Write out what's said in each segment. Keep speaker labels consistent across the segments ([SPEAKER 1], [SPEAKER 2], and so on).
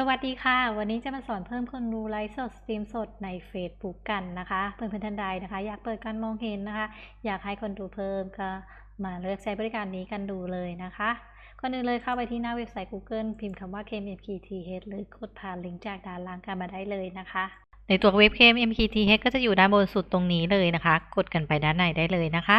[SPEAKER 1] สวัสดีค่ะ วันนี้จะมาสอนเพิ่มคนดูไลฟ์สดสตรีมสดใน Facebook กันนะคะเพื่อนๆท่านใดนะคะ อยากเปิดการมองเห็นนะคะ อยากให้คนดูเพิ่มก็มาเลือกใช้บริการนี้กันดูเลยนะคะก่อนอื่นเลยเข้าไปที่หน้าเว็บไซต์ Google พิมพ์คำว่า KMPTH หรือกดผ่านลิงก์จากด้านล่างกันมาได้เลยนะคะในตัวเว็บ KMPTH ก็จะอยู่ด้านบนสุดตรงนี้เลยนะคะ กดกันไปด้านในได้เลยนะคะ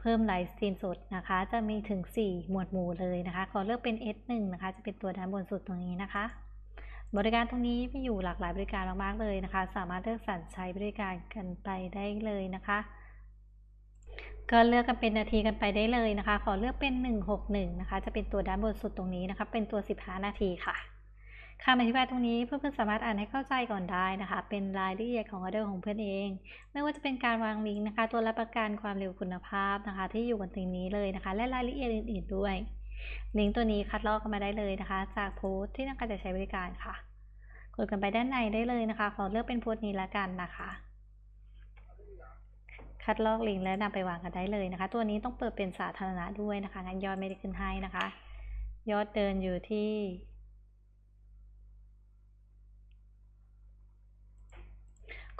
[SPEAKER 1] เพิ่มไลฟ์สตรีมสดนะคะ จะมีถึง 4 หมวดหมู่เลยนะคะ ขอเลือกเป็น S1 นะคะ จะเป็นตัวด้านบนสุดตรงนี้นะคะ บริการตรงนี้มีอยู่หลากหลายบริการมากๆเลยนะคะ สามารถเลือกสรรใช้บริการกันไปได้เลยนะคะก็เลือกกันเป็นนาทีกันไปได้เลยนะคะ ขอเลือกเป็น 161 นะคะ จะเป็นตัวด้านบนสุดตรงนี้นะคะ เป็นตัว 15 นาทีค่ะ คำอธิบายตรงนี้เพื่อนๆสามารถอ่านให้เข้าใจก่อนได้นะคะ เป็นรายละเอียดของออเดอร์ของเพื่อนเอง ไม่ว่าจะเป็นการวางลิงก์นะคะ ตัวรับประกันความเร็วคุณภาพนะคะ ที่อยู่บนตรงนี้เลยนะคะ และรายละเอียดอื่น ๆ ด้วย ลิงก์ตัวนี้คัดลอกกันมาได้เลยนะคะ จากโพสต์ที่ต้องการจะใช้บริการค่ะ กดกันไปด้านในได้เลยนะคะ ขอเลือกเป็นโพสต์นี้ละกันนะคะคัดลอกลิงก์และนำไปวางกันได้เลยนะคะ ตัวนี้ต้องเปิดเป็นสาธารณะด้วยนะคะงั้นยอดไม่ได้ขึ้นให้นะคะ ยอดเดินอยู่ที่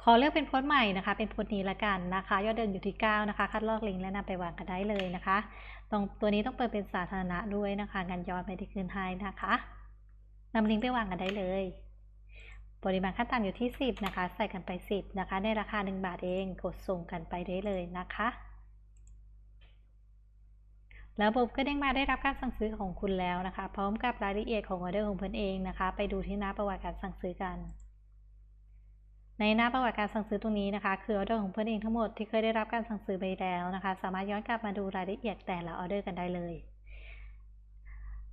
[SPEAKER 1] ขอเลือกเป็นโพสต์ใหม่นะคะ เป็นโพสต์นี้ละกันนะคะ ยอดเดินอยู่ที่ 9 นะคะ คัดลอกลิงก์และนำไปวางกันได้เลยนะคะ ตรงตัวนี้ต้องเปิดเป็นสาธารณะด้วยนะคะงานยอดไม่ได้ขึ้นให้นะคะนำลิงก์ไปวางกันได้เลย ปริมาณขั้นต่ำอยู่ที่ 10 นะคะ ใส่กันไป 10 นะคะ ในราคา 1 บาทเอง กดส่งกันไปได้เลยนะคะ แล้วบบก็เด้งมาได้รับการสั่งซื้อของคุณแล้วนะคะ พร้อมกับรายละเอียดของออเดอร์ของเพื่อนเองนะคะ ไปดูที่หน้าประวัติการสั่งซื้อกัน ในหน้าประวัติการสั่งซื้อตรงนี้นะคะ คือออเดอร์ของเพื่อนเองทั้งหมดที่เคยได้รับการสั่งซื้อไปแล้วนะคะ สามารถย้อนกลับมาดูรายละเอียดแต่ละออเดอร์กันได้เลย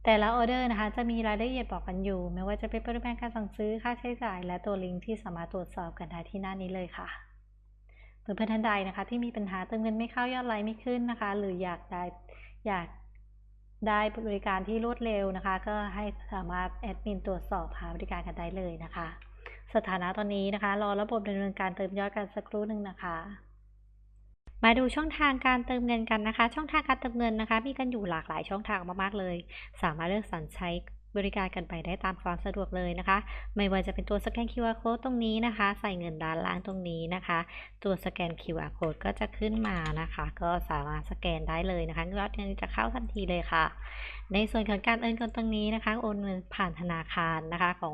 [SPEAKER 1] แต่ละออเดอร์นะคะ จะมีรายละเอียดบอกกันอยู่ ไม่ว่าจะเป็นปริมาณการสั่งซื้อค่าใช้จ่าย และตัวลิงก์ที่สามารถตรวจสอบกันได้ที่หน้านี้เลยค่ะเพื่อนๆท่านใดนะคะ ที่มีปัญหาเติมเงินไม่เข้ายอดไลค์ไม่ขึ้นนะคะ หรืออยากได้อยากได้บริการที่รวดเร็วนะคะ ก็ให้สามารถแอดมินตรวจสอบหาบริการกันได้เลยนะคะ สถานะตอนนี้นะคะ รอระบบดำเนินการเติมยอดกันสักครู่หนึ่งนะคะ มาดูช่องทางการเติมเงินกันนะคะ ช่องทางการเติมเงินนะคะ มีกันอยู่หลากหลายช่องทางมากๆเลย สามารถเลือกสรรใช้บริการกันไปได้ตามความสะดวกเลยนะคะ ไม่ว่าจะเป็นตัวสแกน QR code ตรงนี้นะคะ ใส่เงินด้านล่างตรงนี้นะคะ ตัวสแกน QR code ก็จะขึ้นมานะคะ ก็สามารถสแกนได้เลยนะคะยอดเงินจะเข้าทันทีเลยค่ะ ในส่วนของการโอนเงินตรงนี้นะคะ โอนเงินผ่านธนาคารนะคะ ของ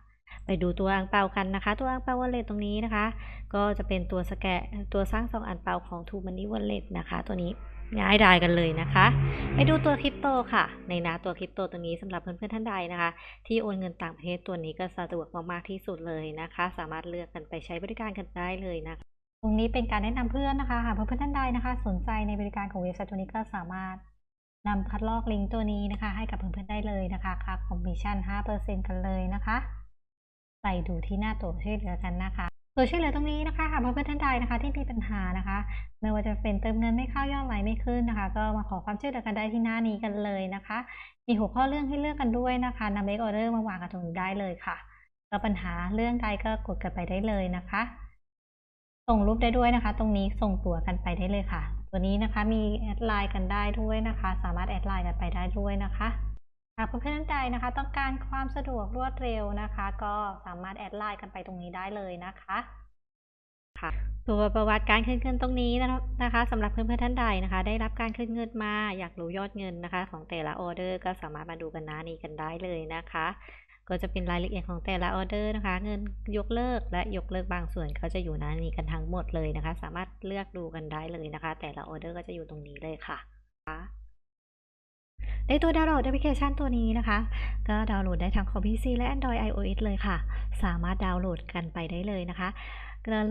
[SPEAKER 1] ไปดูตัวอังเปากันนะคะ ตัวอังเปาวอลเลตตรงนี้นะคะ ก็จะเป็นตัวสแกนตัวสร้างซองอังเปาของทูมันนี่วอลเล็ตนะคะ ตัวนี้ง่ายดายกันเลยนะคะ ไปดูตัวคริปโตค่ะ ในน้าตัวคริปโตตัวนี้สำหรับเพื่อนๆท่านใดนะคะ ที่โอนเงินต่างประเทศตัวนี้ก็สะดวกมากๆที่สุดเลยนะคะ สามารถเลือกกันไปใช้บริการกันได้เลยนะคะตรงนี้เป็นการแนะนำเพื่อนนะคะหากเพื่อนๆท่านใดนะคะ สนใจในบริการของเว็บไซต์ตัวนี้ก็สามารถนำคัดลอกลิงก์ตัวนี้นะคะ ให้กับเพื่อนๆได้เลยนะคะค่าคอมมิชชั่น5%กันเลยนะคะ ไปดูที่หน้าตัวช่วยเหลือกันนะคะตัวช่วยเหลือตรงนี้นะคะหากเพื่อนๆท่านใดนะคะ ที่มีปัญหานะคะ ไม่ว่าจะเป็นเติมเงินไม่เข้ายอดไหลไม่ขึ้นนะคะ ก็มาขอความช่วยเหลือกันได้ที่หน้านี้กันเลยนะคะ มีหัวข้อเรื่องให้เลือกกันด้วยนะคะนำเลขออเดอร์มาวางกันตรงนี้ได้เลยค่ะก็ปัญหาเรื่องใดก็กดกันไปได้เลยนะคะ ส่งรูปได้ด้วยนะคะ ตรงนี้ส่งตัวกันไปได้เลยค่ะ ตัวนี้นะคะมีแอดไลน์กันได้ด้วยนะคะ สามารถแอดไลน์กันไปได้ด้วยนะคะากเพื่อนๆท่านใดนะคะ ต้องการความสะดวกรวดเร็วนะคะ ก็สามารถแอดไลน์กันไปตรงนี้ได้เลยนะคะค่ะตัวประวัติการคืนเงินตรงนี้นะคะสำหรับเพื่อนๆท่านใดนะคะ ได้รับการคืนเงินมาอยากรู้ยอดเงินนะคะ ของแต่ละออเดอร์ก็สามารถมาดูกันหน้านี้กันได้เลยนะคะ ก็จะเป็นรายละเอียดของแต่ละออเดอร์นะคะ เงินยกเลิกและยกเลิกบางส่วนก็จะอยู่หน้านี้กันทั้งหมดเลยนะคะ สามารถเลือกดูกันได้เลยนะคะ แต่ละออเดอร์ก็จะอยู่ตรงนี้เลยค่ะ ในตัวดาวน์โหลดแอปพลิเคชันตัวนี้นะคะ ก็ดาวน์โหลดได้ทั้งคอม PC และ Android iOS เลยค่ะ สามารถดาวน์โหลดกันไปได้เลยนะคะ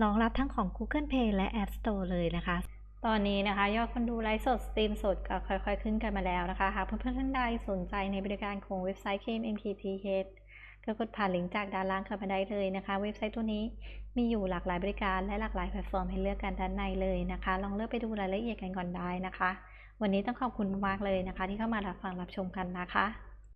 [SPEAKER 1] รองรับทั้งของ Google Play และ App Store เลยนะคะ ตอนนี้นะคะ ยอดคนดูไลฟ์สด สตรีมสดก็ค่อยๆ ขึ้นกันมาแล้วนะคะ หากเพื่อนๆท่านใดสนใจในบริการของเว็บไซต์ KMMPTH ก็กดผ่านลิงก์จากด้านล่างเข้ามาได้เลยนะคะ เว็บไซต์ตัวนี้มีอยู่หลากหลายบริการและหลากหลายแพลตฟอร์มให้เลือกกันด้านในเลยนะคะ ลองเลือกไปดูรายละเอียดกันก่อนได้นะคะ วันนี้ต้องขอบคุณมากเลยนะคะ ที่เข้ามารับฟังรับชมกันนะคะ